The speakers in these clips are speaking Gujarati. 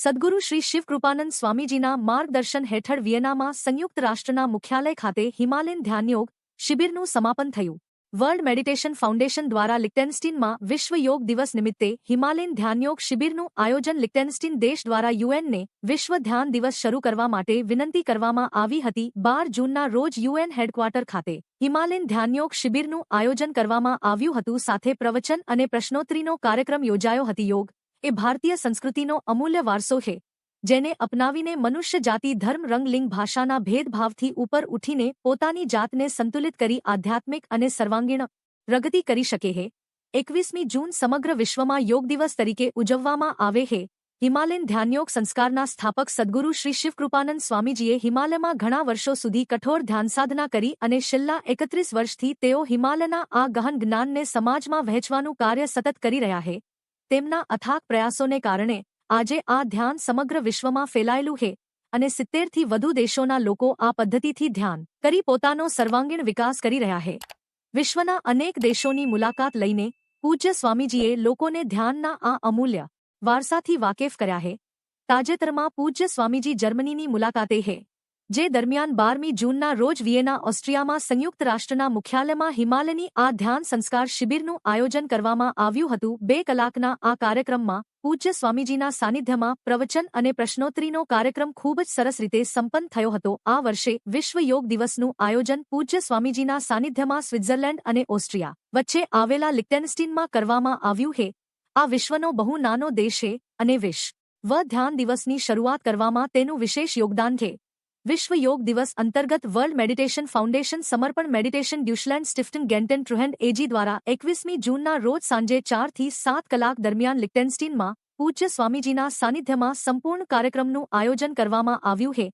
સદગુરુ શ્રી શિવકૃપાનંદ સ્વામીજીના માર્ગદર્શન હેઠળ વિયનામાં સંયુક્ત રાષ્ટ્રના મુખ્યાલય ખાતે હિમાલયન ધ્યાનયોગ શિબિરનું સમાપન થયું. વર્લ્ડ મેડિટેશન ફાઉન્ડેશન દ્વારા લિક્ટેન્સ્ટીનમાં વિશ્વ યોગ દિવસ નિમિત્તે હિમાલયન ધ્યાનયોગ શિબિરનું આયોજન લિક્ટેન્સ્ટીન દેશ દ્વારા યુએનને વિશ્વ ધ્યાન દિવસ શરૂ કરવા માટે વિનંતી કરવામાં આવી હતી. બાર જૂનના રોજ યુએન હેડક્વાર્ટર ખાતે હિમાલયન ધ્યાનયોગ શિબિરનું આયોજન કરવામાં આવ્યું હતું. સાથે પ્રવચન અને પ્રશ્નોત્તરીનો કાર્યક્રમ યોજાયો હતો. યોગ એ ભારતીય સંસ્કૃતિનો અમૂલ્ય વારસો છે જેને અપનાવીને મનુષ્ય જાતિ ધર્મ રંગ ભાષાના ભેદભાવથી ઉપર ઉઠીને પોતાની જાતને સંતુલિત કરી આધ્યાત્મિક અને સર્વાંગીણ પ્રગતિ કરી શકે છે એકવીસમી જૂન સમગ્ર વિશ્વમાં યોગ દિવસ તરીકે ઉજવવામાં આવે છે હિમાલયન ધ્યાનયોગ સંસ્કારના સ્થાપક સદગુરુ શ્રી શિવકૃપાનંદ સ્વામીજીએ હિમાલયમાં ઘણા વર્ષો સુધી કઠોર ધ્યાનસાધના કરી અને છેલ્લા એકત્રીસ વર્ષથી તેઓ હિમાલયના આ ગહન જ્ઞાનને સમાજમાં વહેંચવાનું કાર્ય સતત કરી રહ્યા છે તેમના અથાક પ્રયાસોને કારણે આજે આ ધ્યાન સમગ્ર વિશ્વમાં ફેલાયેલું છે અને સિત્તેરથી વધુ દેશોના લોકો આ પદ્ધતિથી ધ્યાન કરી પોતાનો સર્વાંગીણ વિકાસ કરી રહ્યા છે વિશ્વના અનેક દેશોની મુલાકાત લઈને પૂજ્ય સ્વામીજીએ લોકોને ધ્યાનના આ અમૂલ્ય વારસાથી વાકેફ કર્યા છે તાજેતરમાં પૂજ્ય સ્વામીજી જર્મનીની મુલાકાતે છે જે દરમિયાન બારમી જૂનના રોજ વિયેના ઓસ્ટ્રિયામાં સંયુક્ત રાષ્ટ્રના મુખ્યાલયમાં હિમાલયની આ ધ્યાન સંસ્કાર શિબિરનું આયોજન કરવામાં આવ્યું હતું. બે કલાકના આ કાર્યક્રમમાં પૂજ્ય સ્વામીજીના સાનિધ્યમાં પ્રવચન અને પ્રશ્નોત્તરીનો કાર્યક્રમ ખૂબ જ સરસ રીતે સંપન્ન થયો હતો. આ વર્ષે વિશ્વ યોગ દિવસનું આયોજન પૂજ્ય સ્વામીજીના સાનિધ્યમાં સ્વિટ્ઝરલેન્ડ અને ઓસ્ટ્રિયા વચ્ચે આવેલા લિક્ટેનસ્ટીનમાં કરવામાં આવ્યું છે. આ વિશ્વનો બહુ નાનો દેશ છે અને વિશ્વ ધ્યાન દિવસની શરૂઆત કરવામાં તેનું વિશેષ યોગદાન છે. વિશ્વ યોગ દિવસ અંતર્ગત world meditation foundation Samarpan meditation Deutschland Stiftung ગેન્ટન Treuhand AG દ્વારા એકવીસમી જૂનના રોજ સાંજે ચારથી સાત કલાક દરમિયાન લિક્ટેન્સ્ટીનમાં પૂજ્ય સ્વામીજીના સાનિધ્યમાં સંપૂર્ણ કાર્યક્રમનું આયોજન કરવામાં આવ્યું છે.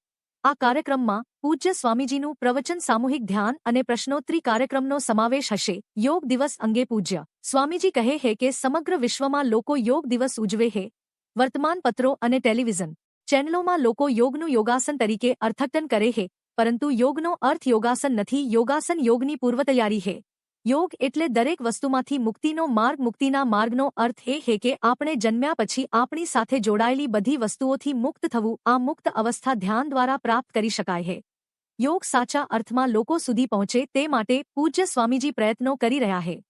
આ કાર્યક્રમમાં પૂજ્ય સ્વામીજીનું પ્રવચન, સામૂહિક ધ્યાન અને પ્રશ્નોત્તરી કાર્યક્રમનો સમાવેશ હશે. યોગ દિવસ અંગે પૂજ્ય સ્વામીજી કહે છે કે સમગ્ર વિશ્વમાં લોકો યોગ દિવસ ઉજવે છે. વર્તમાનપત્રો અને ટેલિવિઝન ચેનલોમાં લોકો યોગનું યોગાસન તરીકે અર્થઘટન કરે છે, પરંતુ યોગનો અર્થ યોગાસન નથી, યોગાસન યોગની પૂર્વતૈયારી છે. યોગ એટલે દરેક વસ્તુમાંથી મુક્તિનો માર્ગ, મુક્તિના માર્ગનો અર્થ એ છે કે આપણે જન્મ્યા પછી આપણી સાથે જોડાયેલી બધી વસ્તુઓથી મુક્ત થવું, આ મુક્ત અવસ્થા ધ્યાન દ્વારા પ્રાપ્ત કરી શકાય છે. યોગ સાચા અર્થમાં લોકો સુધી પહોંચે તે માટે પૂજ્ય સ્વામીજી પ્રયત્નો કરી રહ્યા છે.